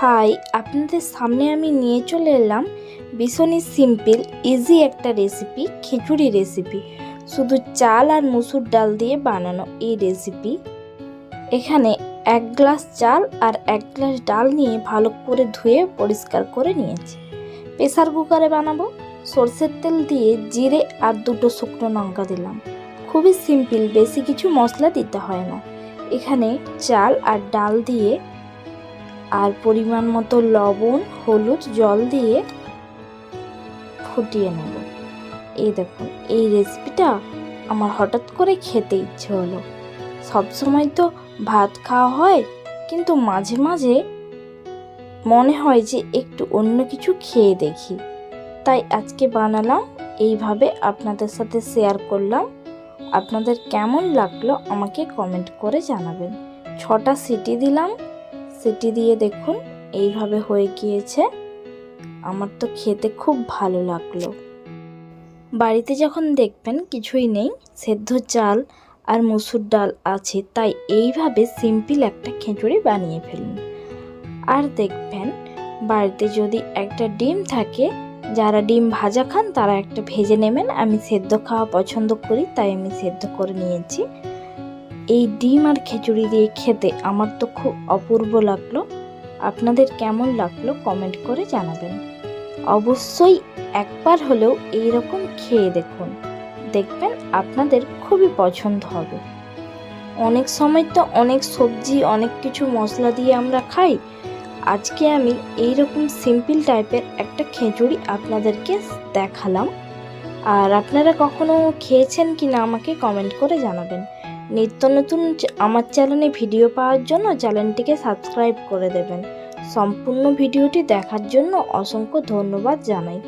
High, আপনাদের সামনে আমি নিয়ে চলে এলাম ভীষণই সিম্পল ইজি একটা রেসিপি খিচুড়ি রেসিপি শুধু চাল আর মুসুর ডাল দিয়ে বানানো এই রেসিপি এখানে এক গ্লাস চাল আর এক গ্লাস ডাল নিয়ে ভালো করে ধুয়ে পরিষ্কার করে নিয়েছি। প্রেসার কুকারে বানাবো, সর্ষের তেল দিয়ে জিরে আর দুটো শুকনো লঙ্কা দিলাম। খুবই সিম্পল, বেশি কিছু মশলা দিতে হয় না। এখানে চাল আর ডাল দিয়ে আর পরিমাণ মতো লবণ, হলুদ, জল দিয়ে ফুটিয়ে নেব। এই দেখুন, এই রেসিপিটা আমার হঠাৎ করে খেতে ইচ্ছে হলো। সবসময় তো ভাত খাওয়া হয়, কিন্তু মাঝে মাঝে মনে হয় যে একটু অন্য কিছু খেয়ে দেখি। তাই আজকে বানালাম, এইভাবে আপনাদের সাথে শেয়ার করলাম। আপনাদের কেমন লাগল আমাকে কমেন্ট করে জানাবেন। ছটা সিটি দিলাম সিটি দিয়ে দেখুন, এইভাবে হয়ে গিয়েছে। আমার তো খেতে খুব ভালো লাগল। বাড়িতে যখন দেখবেন কিছুই নেই, সেদ্ধ চাল আর মুসুর ডাল আছে, তাই এইভাবে সিম্পল একটা খিচুড়ি বানিয়ে ফেলুন। আর দেখবেন, বাড়িতে যদি একটা ডিম থাকে, যারা ডিম ভাজা খান, তারা একটা ভেজে নেবেন। আমি সেদ্ধ খাওয়া পছন্দ করি, তাই আমি সেদ্ধ করে নিয়েছি। এই ডিম আর খিচুড়ি দিয়ে খেতে আমার তো খুব অপূর্ব লাগল। আপনাদের কেমন লাগল কমেন্ট করে জানাবেন। অবশ্যই একবার হলেও এই রকম খেয়ে দেখুন। দেখবেন আপনাদের খুবই পছন্দ হবে। অনেক সময় তো অনেক সবজি, অনেক কিছু মশলা দিয়ে আমরা খাই। আজকে আমি এই রকম সিম্পল টাইপের একটা খিচুড়ি আপনাদেরকে দেখালাম। আর আপনারা কখনো খেয়েছেন কি না আমাকে কমেন্ট করে জানাবেন। নিত্য নতুন আমার চ্যানেলে ভিডিও পাওয়ার জন্য চ্যানেলটিকে সাবস্ক্রাইব করে দেবেন। সম্পূর্ণ ভিডিওটি দেখার জন্য অসংখ্য ধন্যবাদ জানাই।